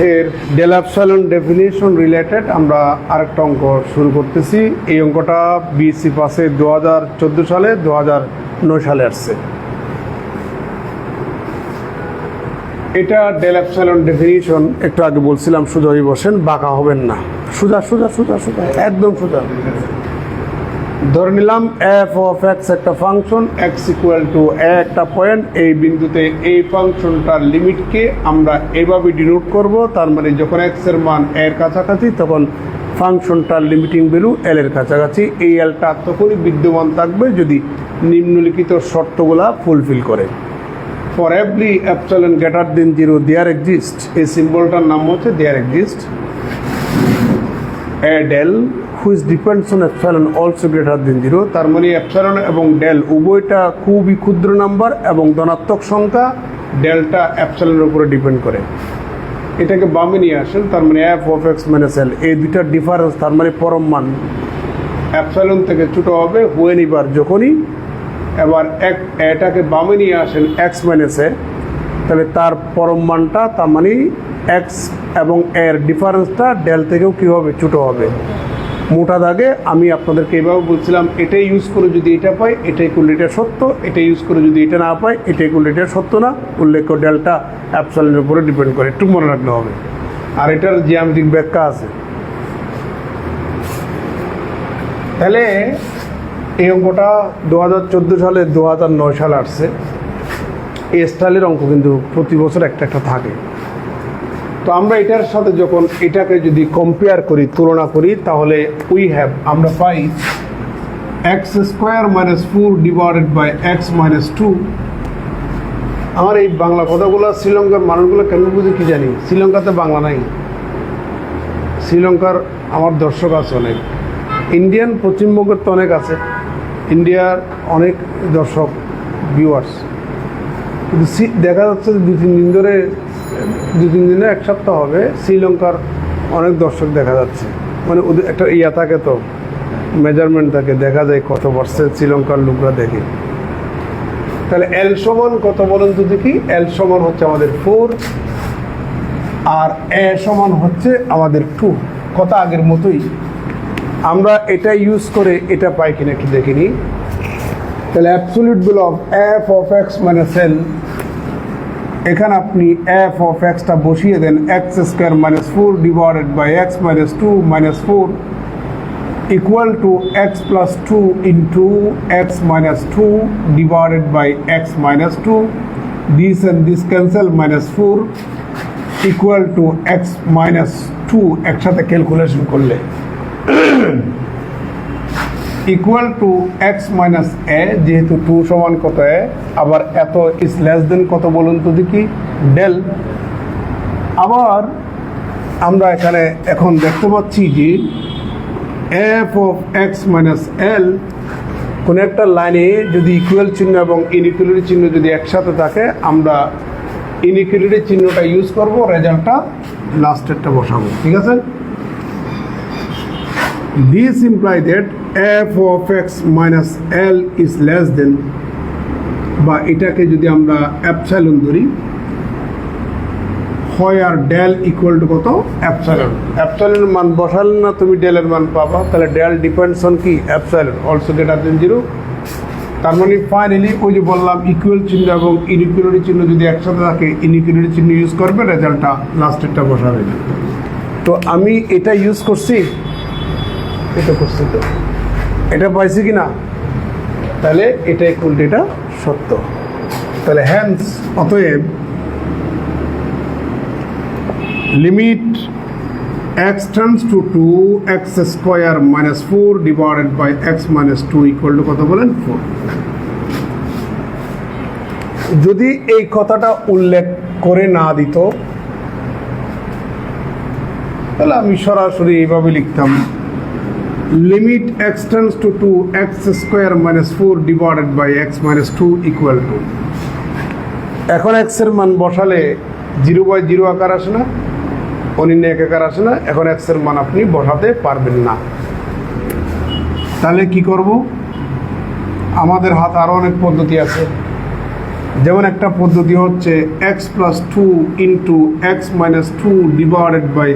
এর del epsilon definition related আমরা আরেকটা অঙ্ক শুরু করতেছি। এই অঙ্কটা বিএসসি পাসে দু হাজার চোদ্দ সালে দু হাজার নয় সালে আসছে। এটা ডেল অ্যাপসাইলন ডেফিনিশন, একটু আগে বলছিলাম সোজাই বসেন, বাঁকা হবেন না। সোজা সোজা সোজা সোজা একদম সোজা ধরে নিলাম এফ অফ এক্স একটা ফাংশন এক্স ইকুয়াল টু একটা পয়েন্ট এই বিন্দুতে এই ফাংশনটার লিমিটকে আমরা এভাবে ডিনোট করব, তার মানে যখন এক্সের মান এর কাছাকাছি, তখন ফাংশনটার লিমিটিং ভ্যালু এল এর কাছাকাছি। এই এলটা তখনই বিদ্যমান থাকবে যদি নিম্নলিখিত শর্তগুলা ফুলফিল করে। For every epsilon greater than zero there exist এই সিম্বলটার নাম হচ্ছে there exist a del which depends on epsilon also greater than zero তার মানে এপসাইলন এবং ডেল উভয়টা খুবই ক্ষুদ্র নাম্বার এবং ধনাত্মক সংখ্যা। ডেলটা এপসাইলনের উপরে ডিপেন্ড করে। এটাকে বামে নিয়ে আসেন তার মানে F of X minus L এই দুইটার ডিফারেন্স তার মানে পরম মান। অ্যাপসাইলন থেকে ছোট হবে হুয়েন এবার যখনই। এবার এক, এটাকে বামে নিয়ে আসেন এক্স মাইনাসে তাহলে তার পরম মানটা তার মানে এক্স এবং এর ডিফারেন্সটা ডেল থেকেও কী হবে ছোটো হবে? মোটা দাগে আমি আপনাদেরকে এভাবে বলছিলাম, এটাই ইউজ করে যদি এটা পাই, এটাই করলে এটা সত্য এটা ইউজ করে যদি এটা না পাই, এটাই করলে এটা সত্য না। উল্লেখ্য ডেলটা অ্যাপসালের উপরে ডিপেন্ড করে। একটু মনে রাখলে হবে। আর এটার জ্যামিতিক ব্যাখ্যা আছে। তাহলে এই অঙ্কটা দু হাজার চোদ্দ সালে দু হাজার নয় সালে আসছে। এই স্টাইলের অঙ্ক কিন্তু প্রতি বছর একটা একটা থাকে। তো আমরা এটার সাথে যখন এটাকে যদি কম্পেয়ার করি, তুলনা করি, তাহলে উই হ্যাভ আমরা পাই X square minus four divided by X minus two আমার এই বাংলা কথাগুলো শ্রীলঙ্কার মানুষগুলো কেমন বুঝে কি জানি? শ্রীলঙ্কাতে বাংলা নাই। শ্রীলঙ্কার আমার দর্শক আছে অনেক। ইন্ডিয়ান পশ্চিমবঙ্গের তো অনেক আছে। ইন্ডিয়ার অনেক দর্শক ভিউয়ার্স কিন্তু দেখা যাচ্ছে যে দু তিন দিন ধরে দু তিন দিনে এক সপ্তাহ হবে। শ্রীলঙ্কার অনেক দর্শক দেখা যাচ্ছে। মানে ওদের একটা ইয়া থাকে তো মেজারমেন্ট থাকে, দেখা যায় কত পার্সেন্ট শ্রীলঙ্কার লোকরা দেখে। তাহলে এল সমান কত বলেন তো দেখি? এল সমান হচ্ছে আমাদের ফোর আর এ সমান হচ্ছে আমাদের টু কথা আগের মতোই। আমরা এটা ইউজ করে এটা পাই কিনা একটু দেখিনি তাহলে absolute value of F of X minus L এখানে আপনি এফ অফ এক্সটা বসিয়ে দেন X square minus four divided by X minus two minus four equal to X plus two into X minus two divided by X minus two this and this cancel minus four equal to X minus two একসাথে calculation করলে। Equal to X minus a যেহেতু two সমান কত এ আবার এত ইস less than কত বলুন তো দেখি ডেল আবার আমরা এখানে এখন দেখতে পাচ্ছি যে F of X minus L কোনো একটা লাইনে যদি ইকুয়াল চিহ্ন এবং ইনইকুয়ালিটি চিহ্ন যদি একসাথে থাকে, আমরা ইনইকুয়ালিটি চিহ্নটা ইউজ করব রেজাল্টটা লাস্টেরটা বসাবো, ঠিক আছে? This imply that f of x minus l is less than, বা এটাকে যদি আমরা অ্যাপসাইলন ধরি হয় আর ডেল ইকুয়াল টু কত? অ্যাপসাইলন অ্যাপসাইলনের মান বসালে না তুমি ডেলের মান পাবা, তাহলে ডেল ডিপেন্ডস অন কি? Epsilon also greater than zero তার মানে ফাইনালি ওই যে বললাম ইকুয়াল চিহ্ন এবং ইনইকুয়ালিটি চিহ্ন যদি একসাথে থাকে ইনইকুয়ালিটি চিহ্ন ইউজ করবে রেজাল্টটা লাস্টেরটা বসাবে তো আমি এটা ইউজ করছি? এটা করছি তো। এটা পাইছি কি না? তাহলে এটা ইকুয়াল এটা সত্য। তাহলে হ্যান্স অতএব limit X tends to two X square minus four divided by X minus two equal to কত বলেন? ফোর যদি এই কথাটা উল্লেখ করে না দিত, তাহলে আমি সরাসরি এইভাবে লিখতাম। Limit X tends to two X square minus four divided by X minus two equal to এখন এক্সের মান বসালে জিরো বাই জিরো আকার আসে না এক আকার আসে না, এখন এক্সের মান আপনি বসাতে পারবেন না। তাহলে কি করব? আমাদের হাতে আরও অনেক পদ্ধতি আছে। যেমন একটা পদ্ধতি হচ্ছে X plus two into X minus two divided by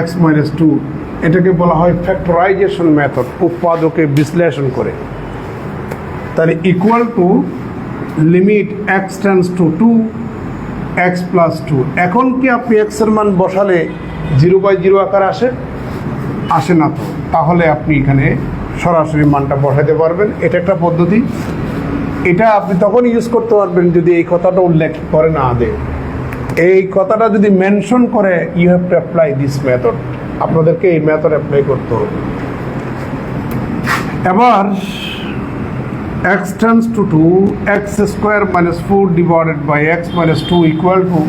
X minus two এটাকে বলা হয় ফ্যাক্টরাইজেশন মেথড উৎপাদকে বিশ্লেষণ করে। তাহলে equal to limit X tends to two X plus two এখন কি আপনি এক্সের মান বসালে জিরো বাই জিরো আকার আসে? আসে না তো। তাহলে আপনি এখানে সরাসরি মানটা বসাতে পারবেন। এটা একটা পদ্ধতি। এটা আপনি তখন ইউজ করতে পারবেন যদি এই কথাটা উল্লেখ করে না দেয় এই কথাটা যদি মেনশন করে you have to apply this method আপনাদেরকে এই মেথড অ্যাপ্লাই করতে হবে। এবার X tends to 2 x square minus 4 divided by X minus 2 equal to,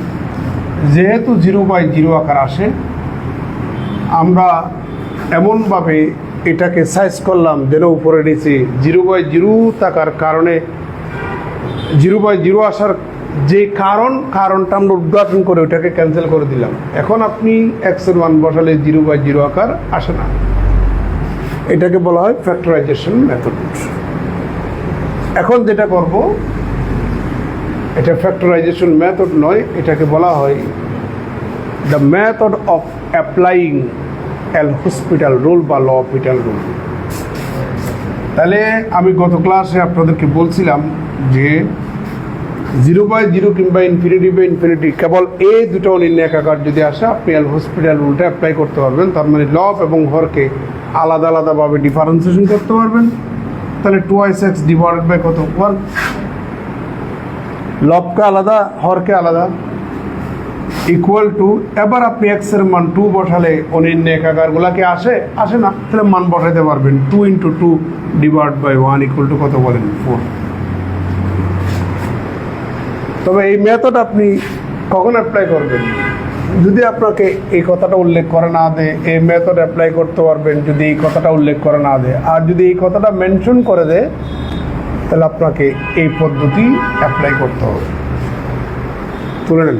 যেহেতু জিরো বাই জিরো আকার আসে, আমরা এমনভাবে এটাকে সাইজ করলাম, যেন উপরে নিচে জিরো বাই জিরো থাকার কারণে জিরো বাই জিরো আসার যে কারণ, কারণটা আমরা উদ্ঘাটন করে ওটাকে ক্যান্সেল করে দিলাম। এখন আপনি এক্সের ওয়ান বসালে জিরো বাই জিরো আকার আসে না। এটাকে বলা হয় ফ্যাক্টরাইজেশন মেথড এখন যেটা করব, এটা ফ্যাক্টরাইজেশন মেথড নয়, এটাকে বলা হয় the method of applying L hospital rule বা ল হসপিটাল রুল তাহলে আমি গত ক্লাসে আপনাদেরকে বলছিলাম যে জিরো বাই জিরো কিংবা ইনফিনিটি বাই ইনফিনিটি কেবল এই দুটো নির্ণায়কাকার যদি আসে, আপনি এল হসপিটাল রুলটা অ্যাপ্লাই করতে পারবেন। তার মানে লব এবং হরকে আলাদা আলাদাভাবে ডিফারেন্সিয়েশন করতে পারবেন। তাহলে টুয়াইস এক্স ডিভাইডেড বাই কত? ওয়ান লবকে আলাদা, হরকে আলাদা। ইকুয়াল টু এবার আপনি এক্সের মান টু বসালে অনির্ণয় একাকারগুলা কি আসে? আসে না। তাহলে মান বসাইতে পারবেন। Two into two divide by one equal to কত বলেন? ফোর তবে এই মেথড আপনি কখন অ্যাপ্লাই করবেন? যদি আপনাকে এই কথাটা উল্লেখ করে না দেয়, এই মেথড অ্যাপ্লাই করতে পারবেন যদি এই কথাটা উল্লেখ করে না দেয়। আর যদি এই কথাটা মেনশন করে দেয়, তাহলে আপনাকে এই পদ্ধতি অ্যাপ্লাই করতে হবে। তুলে নেন।